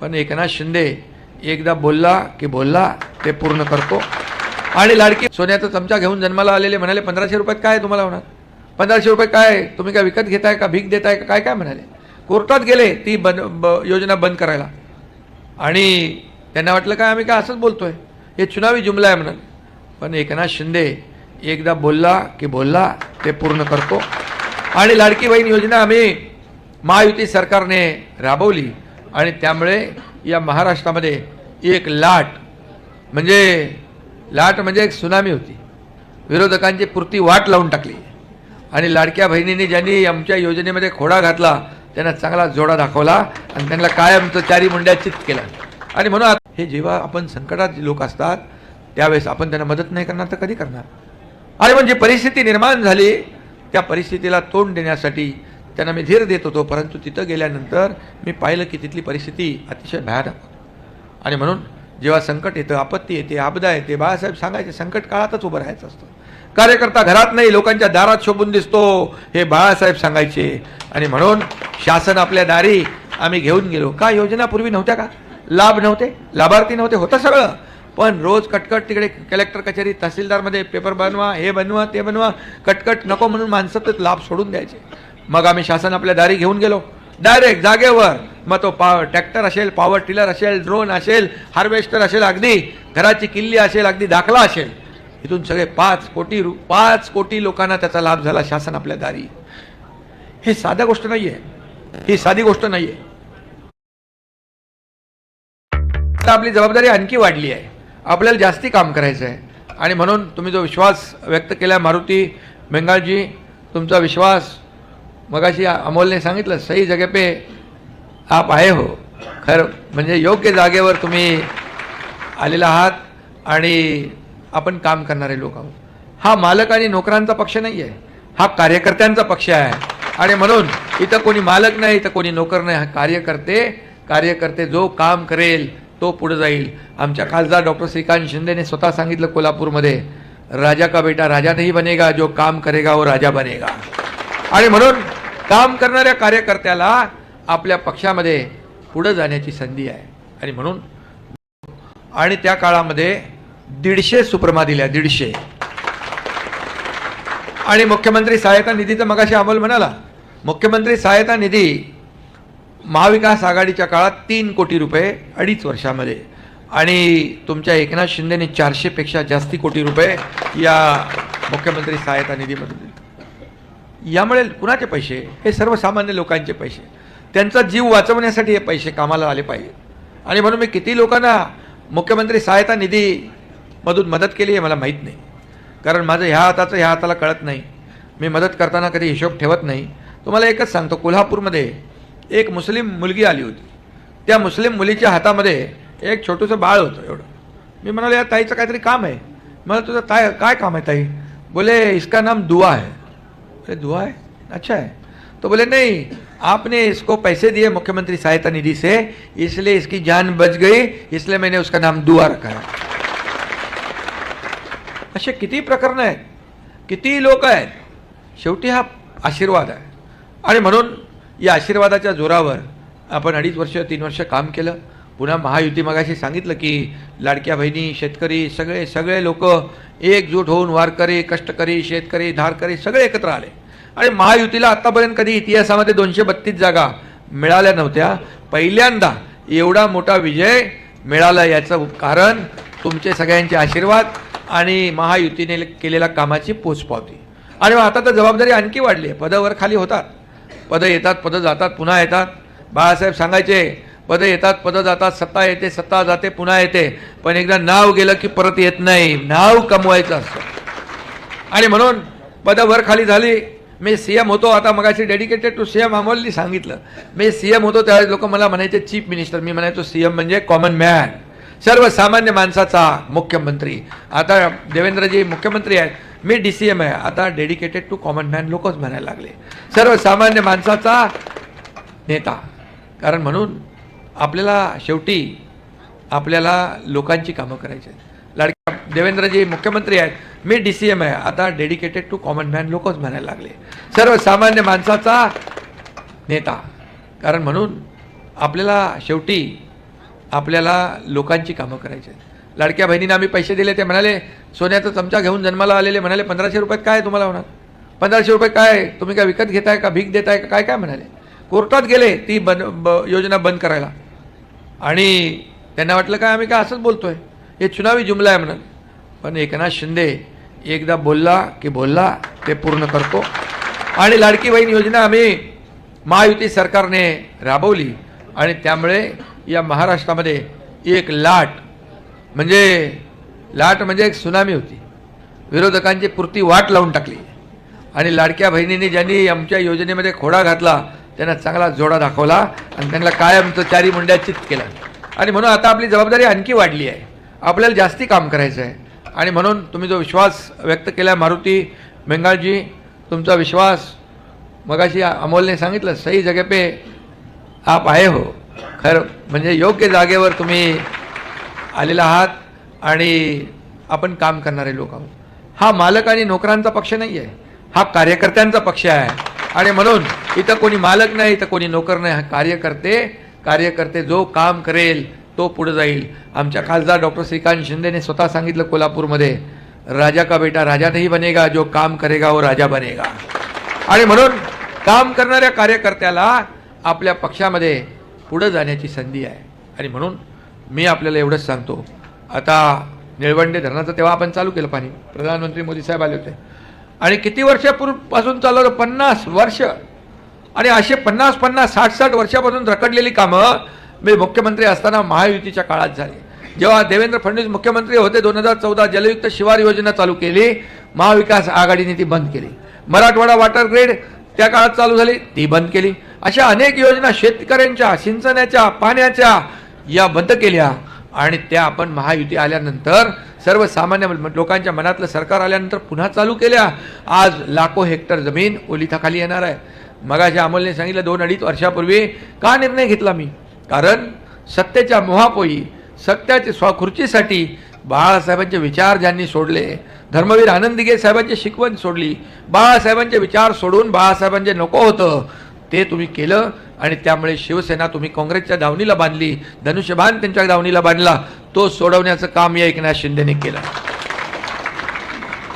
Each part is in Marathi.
पण एकनाथ शिंदे एकदा बोलला की बोलला ते पूर्ण करतो. आणि लाडकी सोन्याचा चमचा घेऊन जन्माला आलेले म्हणाले पंधराशे रुपयात काय तुम्हाला होणार? पंधराशे रुपये काय तुम्ही काय विकत घेताय का? भीक देताय का? काय काय म्हणाले? कोर्टात गेले ती बन ब योजना बंद करायला. आणि त्यांना वाटलं काय आम्ही काय असंच बोलतोय? हे चुनावी जुमला आहे म्हणाले. पण एकनाथ शिंदे एकदा बोलला की बोलला ते पूर्ण करतो. आणि लाडकी बहीण योजना आम्ही महायुती सरकारने राबवली. आणि त्यामुळे या महाराष्ट्रामध्ये एक लाट म्हणजे लाट म्हणजे एक सुनामी होती. विरोधकांची पुरती वाट लावून टाकली. आणि लाडक्या बहिणींनी ज्यांनी आमच्या योजनेमध्ये खोडा घातला त्यांना चांगला जोडा दाखवला आणि त्यांना कायमचं चारी मुंड्या चित केला. आणि म्हणून हे जेव्हा आपण संकटात लोक असतात त्यावेळेस आपण त्यांना मदत नाही करणार तर कधी करणार? आणि म्हणजे परिस्थिती निर्माण झाली त्या परिस्थितीला तोंड देण्यासाठी त्यांना मी धीर देत होतो परंतु तिथं गेल्यानंतर मी पाहिलं की तिथली परिस्थिती अतिशय भयानक आणि म्हणून जेव्हा संकट येतं आपत्ती येते आपदा येते बाळासाहेब सांगायचे संकट काळातच उभं राहायचं असतं. कार्यकर्ता घरात नाही लोकांच्या दारात शोभून दिसतो हे बाळासाहेब सांगायचे. आणि म्हणून शासन आपल्या दारी आम्ही घेऊन गेलो. का योजना पूर्वी नव्हत्या का? लाभ नव्हते? लाभार्थी नव्हते? होतं सगळं. पण रोज कटकट तिकडे कलेक्टर कचेरी तहसीलदारमध्ये पेपर बनवा हे बनवा ते बनवा कटकट नको म्हणून माणसं तर लाभ सोडून द्यायचे. मग आम्ही शासन आपल्या दारी घेऊन गेलो. डायरेक्ट जागेवर. मग तो पा ट्रॅक्टर असेल पॉवर टिलर असेल ड्रोन असेल हार्वेस्टर असेल अगदी. घराची किल्ली असेल अगदी दाखला असेल. इथून सगळे पाच कोटी रु पाच कोटी लोकांना त्याचा लाभ झाला शासन आपल्या दारी. हे साध्या गोष्ट नाही आहे ही साधी गोष्ट नाही आहे आता आपली जबाबदारी आणखी वाढली आहे. आपल्याला जास्ती काम करायचं आहे. आणि म्हणून तुम्ही जो विश्वास व्यक्त केला मारुती बेंगालजी तुमचा विश्वास मगाशी अमोलने सांगितलं सही जगे पे आप आहे हो. खरं म्हणजे योग्य जागेवर तुम्ही आलेला आहात आणि आपण काम करणारे लोक आहोत. हा मालक आणि नोकरांचा पक्ष नाही आहे हा कार्यकर्त्यांचा पक्ष आहे. आणि म्हणून इथं कोणी मालक नाही इथं कोणी नोकर नाही. हा कार्यकर्ते कार्यकर्ते जो काम करेल तो पुढे जाईल. आमच्या खासदार डॉक्टर श्रीकांत शिंदेने स्वतः सांगितलं कोल्हापूरमध्ये राजा का बेटा राजा नाही बनेगा. जो काम करेगा वो राजा बनेगा. आणि म्हणून काम करणाऱ्या कार्यकर्त्याला आपल्या पक्षामध्ये पुढं जाण्याची संधी आहे. आणि म्हणून आणि त्या काळामध्ये दीडशे सुप्रमा दिल्या दीडशे. आणि मुख्यमंत्री सहायता निधीचा मगाशी अमोल म्हणाला मुख्यमंत्री सहायता निधी महाविकास आघाडीच्या काळात तीन कोटी रुपये अडीच वर्षामध्ये आणि तुमच्या एकनाथ शिंदेने चारशेपेक्षा जास्ती कोटी रुपये या मुख्यमंत्री सहायता निधीमध्ये यामुळे कुणाचे पैसे? हे सर्वसामान्य लोकांचे पैसे. त्यांचा जीव वाचवण्यासाठी हे पैसे कामाला आले पाहिजे. आणि म्हणून मी किती लोकांना मुख्यमंत्री सहायता निधीमधून मदत केली आहे मला माहीत नाही. कारण माझं ह्या हाताचं ह्या हाताला कळत नाही. मी मदत करताना कधी हिशोब ठेवत नाही. तुम्हाला एकच सांगतो कोल्हापूरमध्ये एक मुस्लिम मुलगी आली होती. त्या मुस्लिम मुलीच्या हातामध्ये एक छोटंसं बाळ होतं एवढं. मी म्हणाले या ताईचं काहीतरी काम आहे. मला तुझं ताई काय काम आहे ताई? बोले इसका नाम दुआ है. अरे दुआ है? अच्छा है। तो बोले नहीं आपने इसको पैसे दिए मुख्यमंत्री सहायता निधि से इसलिए इसकी जान बच गई इसलिए मैंने उसका नाम दुआ रखा है। असे किती प्रकरणं आहेत किती लोक आहेत शेवटी हा आशीर्वाद आहे आणि म्हणून या आशीर्वादाच्या जोरावर आपण अडीच वर्ष तीन वर्ष काम केलं. पुन्हा महायुती मगाशी सांगितलं की लाडक्या बहिणी शेतकरी सगळे सगळे लोक एकजूट होऊन वारकरी कष्टकरी शेतकरी धारकरी सगळे एकत्र आले. आणि महायुतीला आत्तापर्यंत कधी इतिहासामध्ये दोनशे बत्तीस जागा मिळाल्या नव्हत्या. पहिल्यांदा एवढा मोठा विजय मिळाला याचं कारण तुमचे सगळ्यांचे आशीर्वाद आणि महायुतीने केलेल्या कामाची पोचपावती. आणि आता तर जबाबदारी आणखी वाढली आहे. पदं वर खाली होतात. पदं येतात पदं जातात पुन्हा येतात. बाळासाहेब सांगायचे पदं येतात पदं जातात सत्ता येते सत्ता जाते पुन्हा येते. पण एकदा नाव गेलं की परत येत नाही. नाव कमवायचं असतं. आणि म्हणून पदं वर खाली झाली. मी सी एम होतो. आता मगाशी डेडिकेटेड टू सी एम अमोलनी सांगितलं. मी सी एम होतो त्यावेळेस लोक मला म्हणायचे चीफ मिनिस्टर मी म्हणायचो सी एम म्हणजे कॉमन मॅन सर्वसामान्य माणसाचा मुख्यमंत्री. आता देवेंद्रजी मुख्यमंत्री आहेत. मी डी सी एम आहे. आता डेडिकेटेड टू कॉमन मॅन लोकच म्हणायला लागले. सर्वसामान्य माणसाचा नेता. कारण म्हणून आपल्याला शेवटी आपल्याला लोकांची कामं करायची आहेत. लाडक्या देवेंद्रजी मुख्यमंत्री आहेत. मी डी सी एम आहे. आता डेडिकेटेड टू कॉमन मॅन लोकच म्हणायला लागले. सर्वसामान्य माणसाचा नेता. कारण म्हणून आपल्याला शेवटी आपल्याला लोकांची कामं करायची आहेत. लाडक्या बहिणींना आम्ही पैसे दिले ते म्हणाले सोन्याचा चमचा घेऊन जन्माला आलेले. म्हणाले पंधराशे रुपयात काय तुम्हाला होणार? पंधराशे रुपये काय तुम्ही काय विकत घेताय का? भीक देताय का? काय काय? म्हणाले. कोर्टात गेले ती बन ब योजना बंद करायला. आणि त्यांना वाटलं काय आम्ही काय असंच बोलतोय? हे चुनावी जुमला आहे म्हणून. पण एकनाथ शिंदे एकदा बोलला की बोलला ते पूर्ण करतो. आणि लाडकी बहीण योजना आम्ही महायुती सरकारने राबवली. आणि त्यामुळे या महाराष्ट्रामध्ये एक लाट म्हणजे लाट म्हणजे एक सुनामी होती. विरोधकांची पुरती वाट लावून टाकली. आणि लाडक्या बहिणींनी ज्यांनी आमच्या योजनेमध्ये खोडा घातला त्यांना चांगला जोडा दाखवला आणि त्यांना कायमचं चारी मुंड्या चित केलं. आणि म्हणून आता आपली जबाबदारी आणखी वाढली आहे. आपल्याला जास्ती काम करायचं आहे. आणि म्हणून तुम्ही जो विश्वास व्यक्त केला मारुती बेंगाळजी तुमचा विश्वास मगाशी अमोलने सांगितलं सही जगे पे आप आहे हो. खरं म्हणजे योग्य जागेवर तुम्ही आलेला आहात आणि आपण काम करणारे लोक आहोत. हा मालक आणि नोकरांचा पक्ष नाही आहे हा कार्यकर्त्यांचा पक्ष आहे. आणि म्हणून इथं कोणी मालक नाही इथं कोणी नोकर नाही कार्यकर्ते कार्यकर्ते जो काम करेल तो पुढे जाईल. आमच्या खासदार डॉक्टर श्रीकांत शिंदेने स्वतः सांगितलं कोल्हापूरमध्ये राजा का बेटा राजा नाही बनेगा जो काम करेगा वो राजा बनेगा. आणि म्हणून काम करणाऱ्या कार्यकर्त्याला आपल्या पक्षामध्ये पुढं जाण्याची संधी आहे. आणि म्हणून मी आपल्याला एवढंच सांगतो. आता निळवंडे धरणाचं तेव्हा आपण चालू केलं पाणी. प्रधानमंत्री मोदी साहेब आले होते. आणि किती वर्षापूर्वीपासून चालू होतं पन्नास वर्ष. आणि असे पन्नास पन्नास साठ साठ वर्षापासून रखडलेली कामं मी मुख्यमंत्री असताना महायुतीच्या काळात झाली. जेव्हा देवेंद्र फडणवीस मुख्यमंत्री होते दोन हजार चौदा जलयुक्त शिवार योजना चालू केली महाविकास आघाडीने ती बंद केली. मराठवाडा वॉटर ग्रेड त्या काळात चालू झाली ती बंद केली. अशा अनेक योजना शेतकऱ्यांच्या सिंचनाच्या पाण्याच्या या बंद केल्या. आणि त्या आपण महायुती आल्यानंतर सर्वसामान्य लोकांच्या मनातलं सरकार आल्यानंतर पुन्हा चालू केल्या. आज लाखो हेक्टर जमीन ओलिथाखाली येणार आहे. मगाशी अमोलने सांगितलं दोन अडीच वर्षापूर्वी का निर्णय घेतला मी? कारण सत्तेच्या मोहापोई सत्याच्या स्वखुर्चीसाठी बाळासाहेबांचे विचार ज्यांनी सोडले धर्मवीर आनंद साहेबांची शिकवण सोडली बाळासाहेबांचे विचार सोडून बाळासाहेबांचे नको होतं. ते तुम्ही केलं आणि त्यामुळे शिवसेना तुम्ही काँग्रेसच्या दावणीला बांधली धनुष्यबाण त्यांच्या दावणीला बांधला. तो सोडवण्याचं काम या एकनाथ शिंदेने केलं.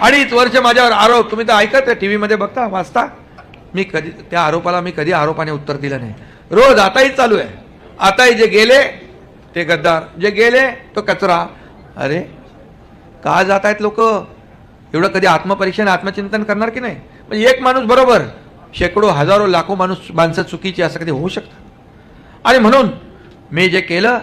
अडीच वर्ष माझ्यावर आरोप तुम्ही तर ऐकत टी व्हीमध्ये बघता वाचता. मी कधी त्या आरोपाला मी कधी आरोपाने उत्तर दिलं नाही. रोज आताही चालू आहे. आताही जे गेले ते गद्दार. जे गेले तो कचरा. अरे का जात आहेत लोक? एवढं कधी आत्मपरीक्षण आत्मचिंतन करणार की नाही? म्हणजे एक माणूस बरोबर शेकडो हजारो लाखो माणूस माणसं चुकीची असं कधी होऊ शकतं? आणि म्हणून मी जे केलं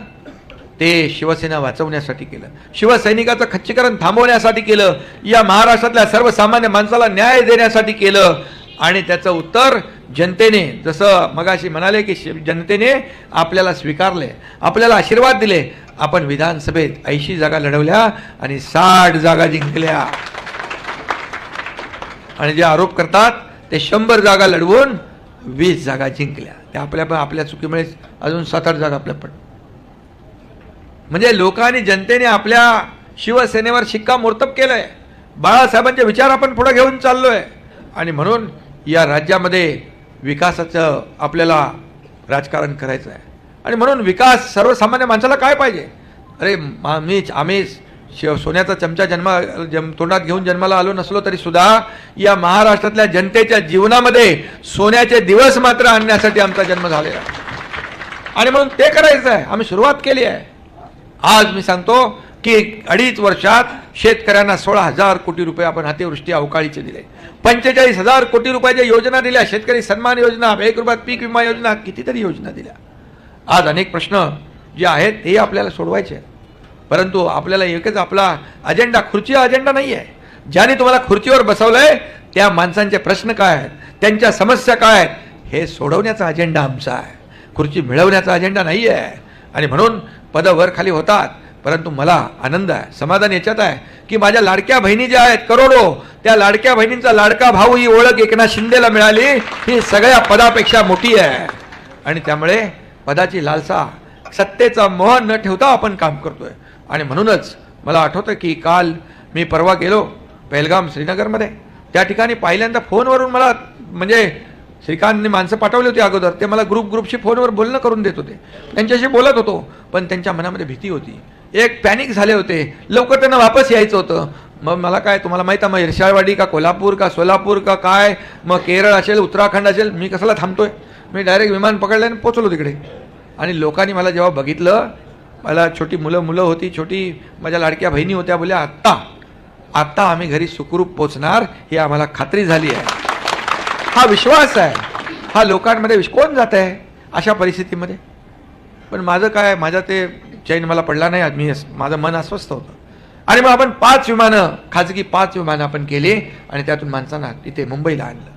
ते शिवसेना वाचवण्यासाठी केलं. शिवसैनिकाचं खच्चीकरण थांबवण्यासाठी केलं. या महाराष्ट्रातल्या सर्वसामान्य माणसाला न्याय देण्यासाठी केलं. आणि त्याचं उत्तर जनतेने जसं मगाशी म्हणाले की शिव जनतेने आपल्याला स्वीकारले आपल्याला आशीर्वाद दिले. आपण विधानसभेत ऐंशी जागा लढवल्या आणि साठ जागा जिंकल्या. आणि जे आरोप करतात ते शंभर जागा लढवून वीस जागा जिंकल्या. त्या आपल्या पण आपल्या चुकीमुळे अजून सात आठ जागा आपल्या पण म्हणजे लोकांनी जनतेने आपल्या शिवसेनेवर शिक्कामोर्तब केलंय. बाळासाहेबांचे विचार आपण पुढे घेऊन चाललोय. आणि म्हणून या राज्यामध्ये विकासाचं आपल्याला राजकारण करायचं आहे आणि म्हणून विकास सर्वसामान्य माणसाला काय पाहिजे? अरे मी आम्ही शिव सोन्याचा चमचा जन्म जम तोंडात घेऊन जन्माला आलो नसलो तरी सुद्धा या महाराष्ट्रातल्या जनतेच्या जीवनामध्ये सोन्याचे दिवस मात्र आणण्यासाठी आमचा जन्म झालेला आहे. आणि म्हणून ते करायचं आहे आम्ही सुरुवात केली आहे. आज मी सांगतो की अडीच वर्षात शेतकऱ्यांना सोळा हजार कोटी रुपये आपण अतिवृष्टी अवकाळीचे दिले. पंचेचाळीस हजार कोटी रुपयाच्या योजना दिल्या. शेतकरी सन्मान योजना एक रुपयात पीक विमा योजना कितीतरी योजना दिल्या. आज अनेक प्रश्न जे आहेत ते आपल्याला सोडवायचे परंतु आपल्याला एकच आपला अजेंडा खुर्ची अजेंडा नाही आहे ज्याने तुम्हाला खुर्चीवर बसवलंय त्या माणसांचे प्रश्न काय आहेत? त्यांच्या समस्या काय आहेत? हे सोडवण्याचा अजेंडा आमचा आहे. खुर्ची मिळवण्याचा अजेंडा नाही आहे आणि म्हणून पदं वर खाली होतात. परंतु मला आनंद आहे समाधान याच्यात आहे की माझ्या लाडक्या बहिणी ज्या आहेत करोडो त्या लाडक्या बहिणींचा लाडका भाऊ ही ओळख एकनाथ शिंदेला मिळाली. ही सगळ्या पदापेक्षा मोठी आहे. आणि त्यामुळे पदाची लालसा सत्तेचा मोह न ठेवता आपण काम करतोय. आणि म्हणूनच मला आठवतं की काल मी परवा गेलो पहलगाम श्रीनगरमध्ये. त्या ठिकाणी पहिल्यांदा फोनवरून मला म्हणजे श्रीकांतने माणसं पाठवली होती अगोदर. ते मला ग्रुप ग्रुपशी फोनवर बोलणं करून देत होते. त्यांच्याशी बोलत होतो पण त्यांच्या मनामध्ये भीती होती. एक पॅनिक झाले होते. लवकर त्यांना वापस यायचं होतं. मग मला काय तुम्हाला माहीत आहे मग इर्शाळवाडी का कोल्हापूर का सोलापूर का काय? मग केरळ असेल उत्तराखंड असेल मी कशाला थांबतोय? मी डायरेक्ट विमान पकडलं आणि पोचलो तिकडे. आणि लोकांनी मला जेव्हा बघितलं मला छोटी मुलं मुलं होती छोटी माझ्या लाडक्या बहिणी होत्या बोल्या आत्ता आत्ता आम्ही घरी सुखरूप पोचणार ही आम्हाला खात्री झाली आहे. हा विश्वास आहे. हा लोकांमध्ये विश कोण जात आहे अशा परिस्थितीमध्ये? पण माझं काय माझा ते चैन मला पडला नाही मी माझं मन अस्वस्थ होतं. आणि मग आपण पाच विमानं खाजगी पाच विमानं आपण केली आणि त्यातून माणसांना तिथे मुंबईला आणलं.